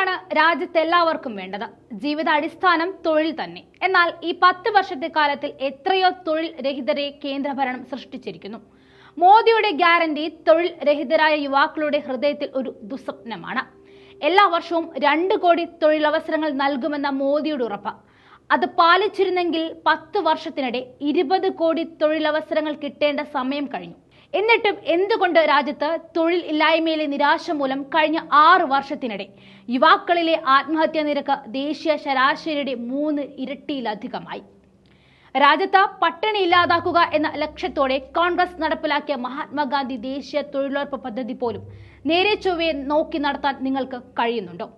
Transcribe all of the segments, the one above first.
തൊഴിലാണ് രാജ്യത്ത് എല്ലാവർക്കും വേണ്ടത്. ജീവിതാടിസ്ഥാനം തൊഴിൽ തന്നെ. എന്നാൽ ഈ പത്ത് വർഷത്തെ കാലത്തിൽ എത്രയോ തൊഴിൽ രഹിതരെ കേന്ദ്രഭരണം സൃഷ്ടിച്ചിരിക്കുന്നു. മോദിയുടെ ഗ്യാരണ്ടി തൊഴിൽ രഹിതരായ യുവാക്കളുടെ ഹൃദയത്തിൽ ഒരു ദുസ്വപ്നമാണ്. എല്ലാ വർഷവും രണ്ട് കോടി തൊഴിലവസരങ്ങൾ നൽകുമെന്ന മോദിയുടെ ഉറപ്പ്. അത് പാലിച്ചിരുന്നെങ്കിൽ പത്ത് വർഷത്തിനിടെ ഇരുപത് കോടി തൊഴിലവസരങ്ങൾ കിട്ടേണ്ട സമയം കഴിഞ്ഞു. എന്നിട്ടും എന്തുകൊണ്ട് രാജ്യത്ത് തൊഴിൽ ഇല്ലായ്മയിലെ നിരാശ മൂലം കഴിഞ്ഞ ആറ് വർഷത്തിനിടെ യുവാക്കളിലെ ആത്മഹത്യാ നിരക്ക് ദേശീയ ശരാശരിയുടെ മൂന്ന് ഇരട്ടിയിലധികമായി? രാജ്യത്ത് പട്ടിണി ഇല്ലാതാക്കുക എന്ന ലക്ഷ്യത്തോടെ കോൺഗ്രസ് നടപ്പിലാക്കിയ മഹാത്മാഗാന്ധി ദേശീയ തൊഴിലുറപ്പ് പദ്ധതി പോലും നേരെ ചൊവ്വയെ നോക്കി നടത്താൻ നിങ്ങൾക്ക് കഴിയുന്നുണ്ടോ?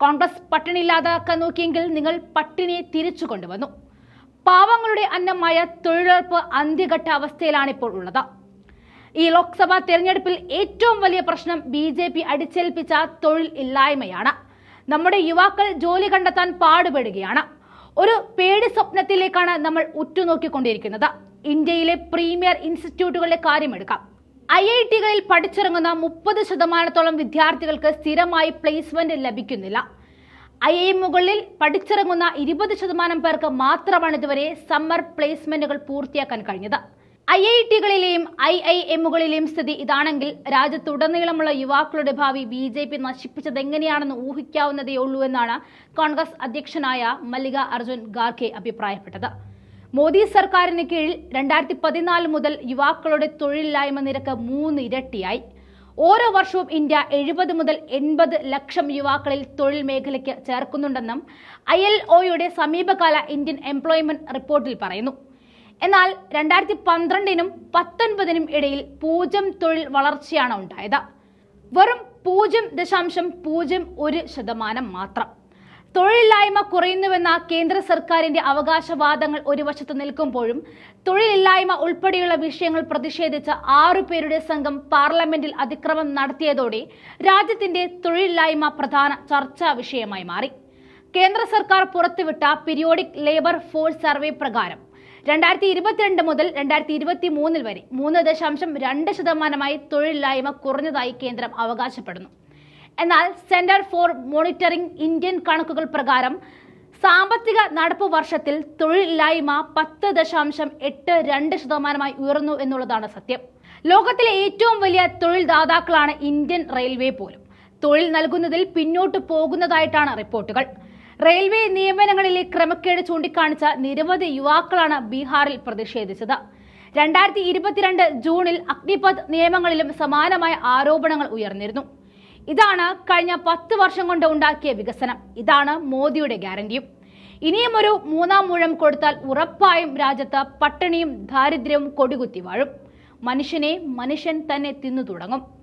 കോൺഗ്രസ് പട്ടിണി ഇല്ലാതാക്കാൻ നോക്കിയെങ്കിൽ നിങ്ങൾ പട്ടിണിയെ തിരിച്ചു കൊണ്ടുവന്നു. പാവങ്ങളുടെ അന്നമായ തൊഴിലുറപ്പ് അന്ത്യഘട്ട അവസ്ഥയിലാണ് ഇപ്പോൾ ഉള്ളത്. ഈ ലോക്സഭാ തെരഞ്ഞെടുപ്പിൽ ഏറ്റവും വലിയ പ്രശ്നം ബി ജെ പി അടിച്ചേൽപ്പിച്ച തൊഴിൽ ഇല്ലായ്മയാണ്. നമ്മുടെ യുവാക്കൾ ജോലി കണ്ടെത്താൻ പാടുപെടുകയാണ്. ഒരു പേടി സ്വപ്നത്തിലേക്കാണ് നമ്മൾ ഉറ്റുനോക്കിക്കൊണ്ടിരിക്കുന്നത്. ഇന്ത്യയിലെ പ്രീമിയർ ഇൻസ്റ്റിറ്റ്യൂട്ടുകളുടെ കാര്യമെടുക്കാം. ഐ ഐ ടികളിൽ പഠിച്ചിറങ്ങുന്ന മുപ്പത് ശതമാനത്തോളം വിദ്യാർത്ഥികൾക്ക് സ്ഥിരമായി പ്ലേസ്മെന്റ് ലഭിക്കുന്നില്ല. ഐ ഐ എമ്മുകളിൽ പഠിച്ചിറങ്ങുന്ന ഇരുപത് ശതമാനം പേർക്ക് മാത്രമാണ് ഇതുവരെ സമ്മർ പ്ലേസ്മെന്റുകൾ പൂർത്തിയാക്കാൻ കഴിഞ്ഞത്. ഐ ഐ ടികളിലെയും ഐ ഐ എമ്മുകളിലെയും സ്ഥിതി ഇതാണെങ്കിൽ രാജ്യത്തുടനീളമുള്ള യുവാക്കളുടെ ഭാവി ബി ജെ പി നശിപ്പിച്ചത് എങ്ങനെയാണെന്ന് ഊഹിക്കാവുന്നതേ ഉള്ളൂ എന്നാണ് കോൺഗ്രസ് അധ്യക്ഷനായ മല്ലിക അർജുൻ ഖാർഗെ അഭിപ്രായപ്പെട്ടത്. മോദി സർക്കാരിന് കീഴിൽ രണ്ടായിരത്തി പതിനാല് മുതൽ യുവാക്കളുടെ തൊഴിലില്ലായ്മ നിരക്ക് മൂന്ന് ഇരട്ടിയായി. ഓരോ വർഷവും ഇന്ത്യ എഴുപത് മുതൽ എൺപത് ലക്ഷം യുവാക്കളിൽ തൊഴിൽ മേഖലയ്ക്ക് ചേർക്കുന്നുണ്ടെന്നും ഐ എൽ ഒയുടെ സമീപകാല ഇന്ത്യൻ എംപ്ലോയ്മെന്റ് റിപ്പോർട്ടിൽ പറയുന്നു. എന്നാൽ രണ്ടായിരത്തി പന്ത്രണ്ടിനും പത്തൊൻപതിനും ഇടയിൽ പൂജ്യം തൊഴിൽ വളർച്ചയാണ് ഉണ്ടായത്. വെറും പൂജ്യം ദശാംശം പൂജ്യം ഒരു ശതമാനം മാത്രം. തൊഴിലില്ലായ്മ കുറയുന്നുവെന്ന കേന്ദ്ര സർക്കാരിന്റെ അവകാശവാദങ്ങൾ ഒരു വശത്ത് നിൽക്കുമ്പോഴും തൊഴിലില്ലായ്മ ഉൾപ്പെടെയുള്ള വിഷയങ്ങൾ പ്രതിഷേധിച്ച ആറു പേരുടെ സംഘം പാർലമെന്റിൽ അതിക്രമം നടത്തിയതോടെ രാജ്യത്തിന്റെ തൊഴിലില്ലായ്മ പ്രധാന ചർച്ചാ വിഷയമായി മാറി. കേന്ദ്ര സർക്കാർ പുറത്തുവിട്ട പീരിയോഡിക് ലേബർ ഫോഴ്സ് സർവേ പ്രകാരം രണ്ടായിരത്തി ഇരുപത്തിരണ്ട് മുതൽ രണ്ടായിരത്തി ഇരുപത്തി മൂന്നിൽ വരെ മൂന്ന് ദശാംശം രണ്ട് ശതമാനമായി തൊഴിലില്ലായ്മ കുറഞ്ഞതായി കേന്ദ്രം അവകാശപ്പെടുന്നു. എന്നാൽ സെന്റർ ഫോർ മോണിറ്ററിംഗ് ഇന്ത്യൻ കണക്കുകൾ പ്രകാരം സാമ്പത്തിക നടപ്പ് വർഷത്തിൽ തൊഴിലില്ലായ്മ പത്ത് ദശാംശം എട്ട് രണ്ട് ശതമാനമായി ഉയർന്നു എന്നുള്ളതാണ് സത്യം. ലോകത്തിലെ ഏറ്റവും വലിയ തൊഴിൽദാതാക്കളാണ് ഇന്ത്യൻ റെയിൽവേ പോലും. തൊഴിൽ നൽകുന്നതിൽ പിന്നോട്ട് പോകുന്നതായിട്ടാണ് റിപ്പോർട്ടുകൾ. റെയിൽവേ നിയമനങ്ങളിലെ ക്രമക്കേട് ചൂണ്ടിക്കാണിച്ച നിരവധി യുവാക്കളാണ് ബീഹാറിൽ പ്രതിഷേധിച്ചത്. രണ്ടായിരത്തി ഇരുപത്തിരണ്ട് ജൂണിൽ അഗ്നിപത് നിയമങ്ങളിലും സമാനമായ ആരോപണങ്ങൾ ഉയർന്നിരുന്നു. ഇതാണ് കഴിഞ്ഞ പത്ത് വർഷം കൊണ്ട് ഉണ്ടാക്കിയ വികസനം. ഇതാണ് മോദിയുടെ ഗ്യാരണ്ടിയും. ഇനിയും ഒരു മൂന്നാം മൂഴം കൊടുത്താൽ ഉറപ്പായും രാജ്യത്ത് പട്ടിണിയും ദാരിദ്ര്യവും കൊടികുത്തി വാഴും. മനുഷ്യനെ മനുഷ്യൻ തന്നെ തിന്നു തുടങ്ങും.